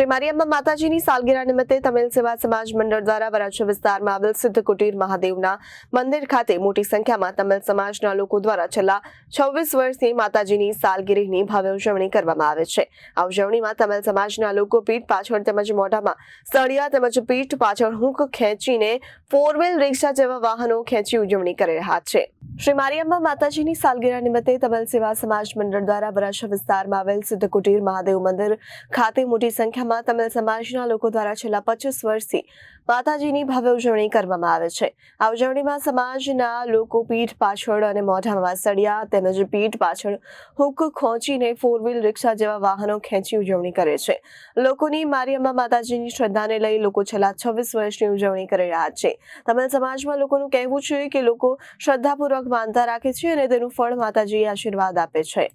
શ્રી મારિયમ્મા માતાજીની સાલગીરા નિમિત્તે તમિલ સેવા સમાજ મંડળ દ્વારા વરાછા વિસ્તારમાં આવેલ સિદ્ધ કુટીર મહાદેવના મંદિર ખાતે મોટી સંખ્યામાં તમિલ સમાજના લોકો દ્વારા છેલ્લા છવ્વીસ વર્ષથી માતાજીની સાલગીરીની ભવ્ય ઉજવણી કરવામાં આવે છે. આ ઉજવણીમાં તમિલ સમાજના લોકો પીઠ પાછળ તેમજ મોઢામાં સળિયા તેમજ પીઠ પાછળ હૂંક ખેંચીને ફોર વ્હીલ રિક્ષા જેવા વાહનો ખેંચી ઉજવણી કરી રહ્યા છે. શ્રી મારિયમ્મા માતાજીની સાલગીરા નિમિત્તે તમિલ સેવા સમાજ મંડળ દ્વારા વરાછા વિસ્તારમાં આવેલ સિદ્ધ કુટીર મહાદેવ મંદિર ખાતે મોટી સંખ્યામાં તમિલ સમાજના લોકો દ્વારા છેલ્લા પચીસ વર્ષથી માતાજીની ભવ્ય ઉજવણી કરવામાં આવે છે. આ ઉજવણીમાં સમાજના લોકો પીઠ પાછળ અને મોઢામાં સળિયા તેમજ પીઠ પાછળ હુક ખોંચીને ફોર વ્હીલ રિક્ષા જેવા વાહનો ખેંચી ઉજવણી કરે છે. લોકોની મારિયમ્મા માતાજીની શ્રદ્ધાને લઈ લોકો છેલ્લા છવ્વીસ વર્ષની ઉજવણી કરી રહ્યા છે. તમિલ સમાજમાં લોકોનું કહેવું છે કે લોકો શ્રદ્ધાપૂર્વક માનતા રાખે છે અને તેનું ફળ માતાજી આશીર્વાદ આપે છે.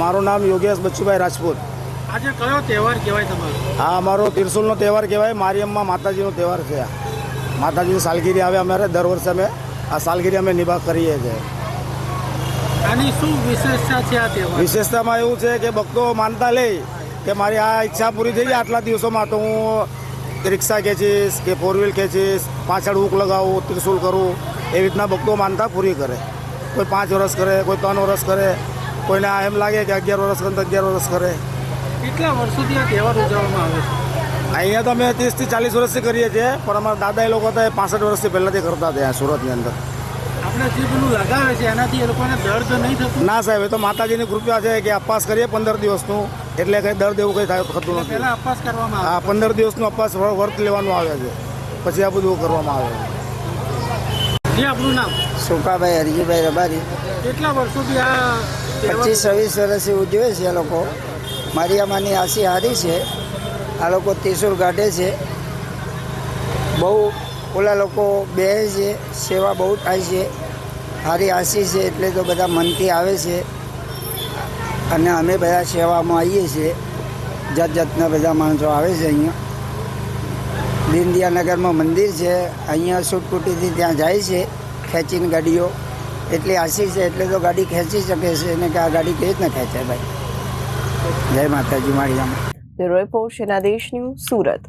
મારું નામ યોગેશ બચ્ચુભાઈ રાજપૂત. આજે કયો તહેવાર કહેવાય તમારો? હા અમારો તિરસુલનો તહેવાર કહેવાય મારિયમમાં માતાજીનો તહેવાર છે આ. માતાજીની સાલગીરી આવે અમારે દર વર્ષે અમે આ સાલગીરી અમે નિભાવ કરીએ છીએ. આની શું વિશેષતા છે આ તહેવાર? વિશેષતામાં એવું છે કે ભક્તો માનતા લે કે મારી આ ઈચ્છા પૂરી થઈ જાય આટલા દિવસોમાં તો હું રિક્ષા ખેંચીશ કે ફોર વ્હીલ ખેંચીશ પાછળ હુક લગાવું ત્રિશુલ કરું એવી રીતના ભક્તો માનતા પૂરી કરે. કોઈ પાંચ વર્ષ કરે કોઈ ત્રણ વર્ષ કરે કોઈને આ એમ લાગે કે અગિયાર વર્ષ કરે તો અગિયાર વર્ષ કરે. કેટલા વર્ષોથી આ તહેવાર ઉજવવામાં આવે છે? અહીંયા તો અમે ત્રીસથી ચાલીસ વર્ષથી કરીએ છીએ પણ અમારા દાદા એ લોકો હતા એ પાસઠ વર્ષથી પહેલાંથી કરતા હતા સુરતની અંદર. આપણે જે પેલું લગાવે છે એનાથી એ લોકોને દર્દ નહીં થતું? ના સાહેબ એ તો માતાજીની કૃપા છે કે અપવાસ કરીએ પંદર દિવસનું એટલે કંઈ દર્દ એવું કંઈ થાય થતું નથી. પહેલાં અપવાસ કરવામાં આ આવે પંદર દિવસનું અપવાસ વર- વર્ત લેવાનું આવે છે. પછી આ બધું કરવામાં આવે છે. જી આપનું નામ? સુકાભાઈ હરજીભાઈ રબારી. કેટલા વર્ષોથી આ પચીસ છવ્વીસ વર્ષથી ઉજવે છે એ લોકો. મારિયામાની આશી હારી છે. આ લોકો ત્રિશુલ કાઢે છે. બહુ ઓલા લોકો બે છે. સેવા બહુ થાય છે. હારી આશી છે એટલે તો બધા મનથી આવે છે. અને અમે બધા સેવામાં આવીએ છીએ. જાત જાતના બધા માણસો આવે છે અહીંયા. દીનદયાનગરમાં મંદિર છે. અહીંયા સુટકુટીથી ત્યાં જાય છે ખેંચીને ગાડીઓ. એટલી આશી છે એટલે તો ગાડી ખેંચી શકે છે. અને કે આ ગાડી કેવી રીતના ખેંચાય ભાઈ? જય માતાજી મારી બ્યુરો રિપોર્ટ સેના દેશ ન્યૂઝ સુરત.